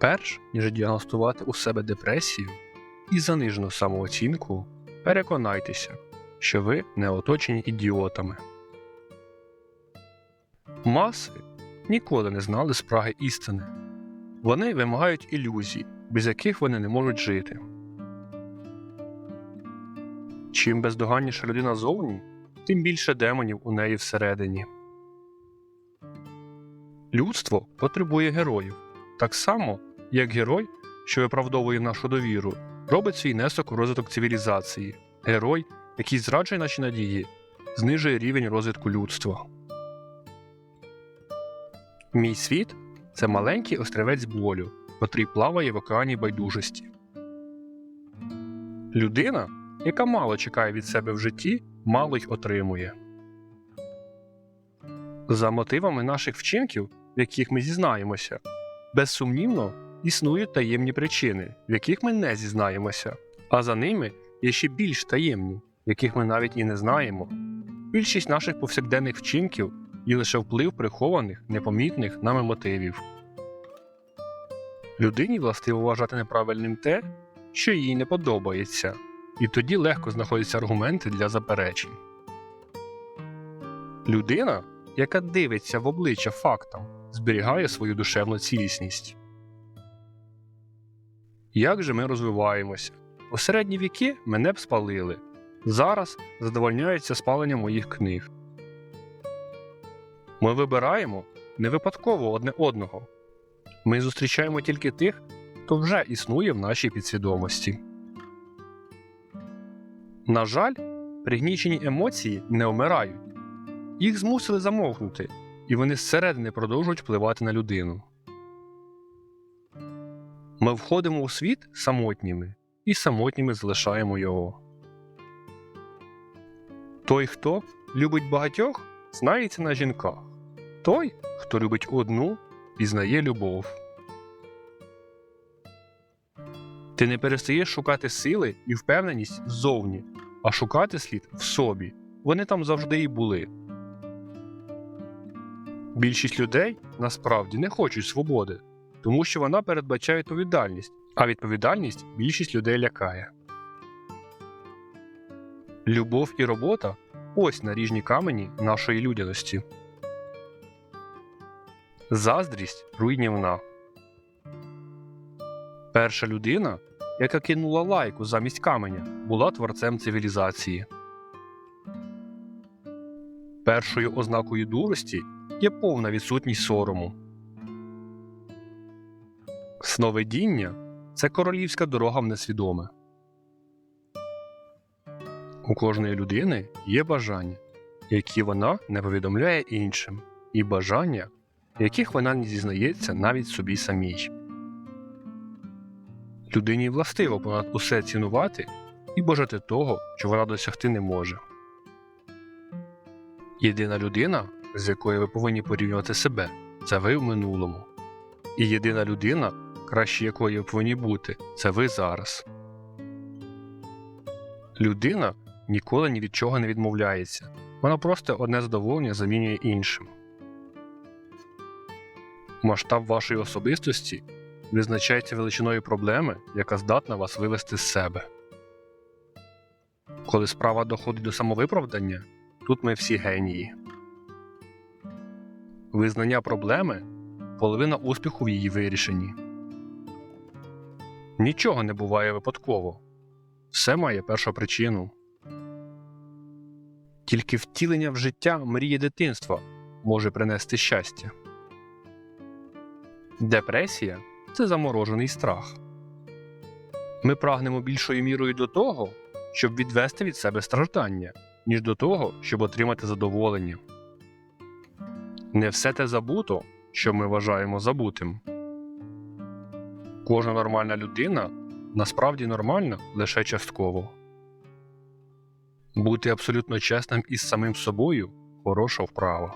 Перш ніж діагностувати у себе депресію і занижену самооцінку, переконайтеся, що ви не оточені ідіотами. Маси ніколи не знали спраги істини. Вони вимагають ілюзій, без яких вони не можуть жити. Чим бездоганніша людина зовні, тим більше демонів у неї всередині. Людство потребує героїв, так само, як герой, що виправдовує нашу довіру, робить свій внесок у розвиток цивілізації, герой, який зраджує наші надії, знижує рівень розвитку людства. Мій світ це маленький острівець болю, котрий плаває в океані байдужості. Людина, яка мало чекає від себе в житті, мало й отримує. За мотивами наших вчинків, в яких ми зізнаємося, безсумнівно існують таємні причини, в яких ми не зізнаємося, а за ними є ще більш таємні, яких ми навіть і не знаємо. Більшість наших повсякденних вчинків є лише вплив прихованих, непомітних нами мотивів. Людині властиво вважати неправильним те, що їй не подобається, і тоді легко знаходяться аргументи для заперечень. Людина, яка дивиться в обличчя фактам, зберігає свою душевну цілісність. Як же ми розвиваємося? У середні віки мене б спалили. Зараз задовольняються спаленням моїх книг. Ми вибираємо не випадково одне одного. Ми зустрічаємо тільки тих, хто вже існує в нашій підсвідомості. На жаль, пригнічені емоції не вмирають. Їх змусили замовкнути, і вони зсередини продовжують впливати на людину. Ми входимо у світ самотніми і самотніми залишаємо його. Той, хто любить багатьох, знається на жінках. Той, хто любить одну, пізнає любов. Ти не перестаєш шукати сили і впевненість ззовні, а шукати слід в собі. Вони там завжди і були. Більшість людей насправді не хочуть свободи, тому що вона передбачає відповідальність, а відповідальність більшість людей лякає. Любов і робота ось наріжні камені нашої людяності. Заздрість руйнівна. Перша людина, яка кинула лайку замість каменя, була творцем цивілізації. Першою ознакою дурості є повна відсутність сорому. Сновидіння це королівська дорога в несвідоме. У кожної людини є бажання, які вона не повідомляє іншим, і бажання, яких вона не зізнається навіть собі самій. Людині властиво понад усе цінувати і бажати того, що вона досягти не може. Єдина людина, з якою ви повинні порівнювати себе, це ви в минулому. І єдина людина, краще якої ви повинні бути, це ви зараз. Людина ніколи ні від чого не відмовляється. Вона просто одне задоволення замінює іншим. Масштаб вашої особистості визначається величиною проблеми, яка здатна вас вивести з себе. Коли справа доходить до самовиправдання, тут ми всі генії. Визнання проблеми половина успіху в її вирішенні. Нічого не буває випадково. Все має першу причину. Тільки втілення в життя мрії дитинства може принести щастя. Депресія це заморожений страх. Ми прагнемо більшою мірою до того, щоб відвести від себе страждання, ніж до того, щоб отримати задоволення. Не все те забуто, що ми вважаємо забутим. Кожна нормальна людина насправді нормальна лише частково. Бути абсолютно чесним із самим собою хороша вправа.